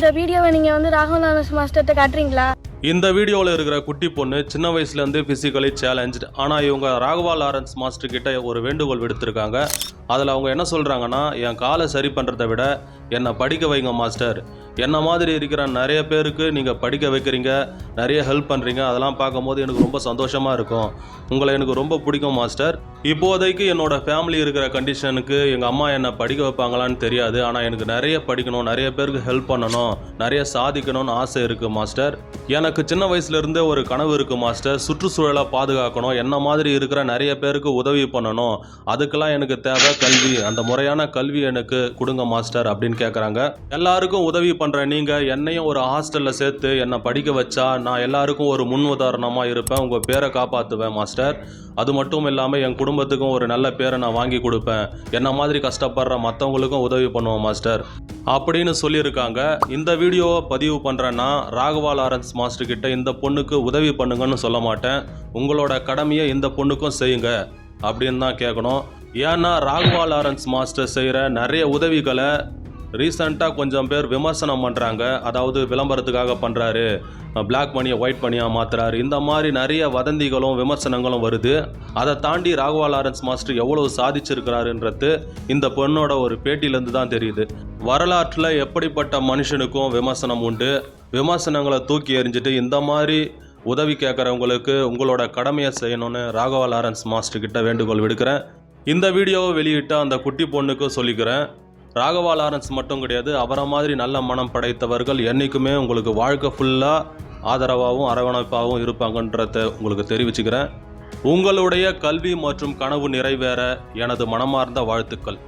இந்த வீடியோவை நீங்கள் வந்து ராகவன் லாரன்ஸ் மாஸ்டர்கிட்ட காட்டுறீங்களா? இந்த வீடியோவில் இருக்கிற குட்டி பொண்ணு சின்ன வயசுலேருந்து ஃபிசிக்கலி சேலஞ்சு ஆனால் இவங்க ராகவா லாரன்ஸ் மாஸ்டர் கிட்ட ஒரு வேண்டுகோள் விடுத்திருக்காங்க. அதில் அவங்க என்ன சொல்கிறாங்கன்னா என் காலை சரி பண்ணுறதை விட என்னை படிக்க வைங்க மாஸ்டர். என்ன மாதிரி இருக்கிற நிறைய பேருக்கு நீங்கள் படிக்க வைக்கிறீங்க நிறைய ஹெல்ப் பண்ணுறீங்க அதெல்லாம் பார்க்கும்போது எனக்கு ரொம்ப சந்தோஷமாக இருக்கும். உங்களை எனக்கு ரொம்ப பிடிக்கும் மாஸ்டர். இப்போதைக்கு என்னோடய ஃபேமிலி இருக்கிற கண்டிஷனுக்கு எங்கள் அம்மா என்னை படிக்க வைப்பாங்களான்னு தெரியாது. ஆனால் எனக்கு நிறைய படிக்கணும் நிறைய பேருக்கு ஹெல்ப் பண்ணணும் நிறைய சாதிக்கணும்னு ஆசை இருக்குது மாஸ்டர். எனக்கு சின்ன வயசுலேருந்தே ஒரு கனவு இருக்குது மாஸ்டர். சுற்றுச்சூழலை பாதுகாக்கணும் என்ன மாதிரி இருக்கிற நிறைய பேருக்கு உதவி பண்ணணும் அதுக்கெல்லாம் எனக்கு தேவை. கல்வி அந்த முறையான கல்வி எனக்கு கொடுங்க மாஸ்டர் அப்படின்னு கேட்குறாங்க எல்லாருக்கும் உதவி பண்ணுற நீங்கள் என்னையும் ஒரு ஹாஸ்டலில் சேர்த்து என்னை படிக்க வச்சா நான் எல்லாருக்கும் ஒரு முன் உதாரணமாக இருப்பேன். உங்கள் பேரை காப்பாற்றுவேன் மாஸ்டர். அது மட்டும் இல்லாமல் என் குடும்பத்துக்கும் ஒரு நல்ல பேரை நான் வாங்கி கொடுப்பேன். என்ன மாதிரி கஷ்டப்படுற மற்றவங்களுக்கும் உதவி பண்ணுவேன் மாஸ்டர். அப்படின்னு சொல்லியிருக்காங்க. இந்த வீடியோவை பதிவு பண்ணுறேன்னா ராகவா லாரன்ஸ் மாஸ்டர் கிட்ட இந்த பொண்ணுக்கு உதவி பண்ணுங்கன்னு சொல்ல மாட்டேன். உங்களோட கடமையை இந்த பொண்ணுக்கும் செய்யுங்க. அப்படின்னு தான் கேட்கணும். ஏன்னா ராகவா லாரன்ஸ் மாஸ்டர் செய்கிற நிறைய உதவிகளை ரீசண்டாக கொஞ்சம் பேர் விமர்சனம் பண்ணுறாங்க அதாவது விளம்பரத்துக்காக பண்ணுறாரு பிளாக் மணியை ஒயிட் மணியாக மாற்றுறாரு இந்த மாதிரி நிறைய வதந்திகளும் விமர்சனங்களும் வருது. அதை தாண்டி ராகவா லாரன்ஸ் மாஸ்டர் எவ்வளவு சாதிச்சிருக்கிறாருன்றது இந்த பொண்ணோட ஒரு பேட்டியிலேருந்து தான் தெரியுது. வரலாற்றில் எப்படிப்பட்ட மனுஷனுக்கும் விமர்சனம் உண்டு. விமர்சனங்களை தூக்கி எறிஞ்சிட்டு இந்த மாதிரி உதவி கேட்குறவங்களுக்கு உங்களோட கடமையை செய்யணும்னு ராகவா லாரன்ஸ் மாஸ்டர் கிட்ட வேண்டுகோள் விடுக்கிறேன். இந்த வீடியோவை வெளியிட்ட அந்த குட்டி பொண்ணுக்கு சொல்லிக்கிறேன். ராகவா லாரன்ஸ் மட்டும் கிடையாது அவரை மாதிரி நல்ல மனம் படைத்தவர்கள் என்றைக்குமே உங்களுக்கு வாழ்க்கை ஃபுல்லாக ஆதரவாகவும் அரவணைப்பாகவும் இருப்பாங்கன்றத உங்களுக்கு தெரிவிச்சுக்கிறேன். உங்களுடைய கல்வி மற்றும் கனவு நிறைவேற எனது மனமார்ந்த வாழ்த்துக்கள்.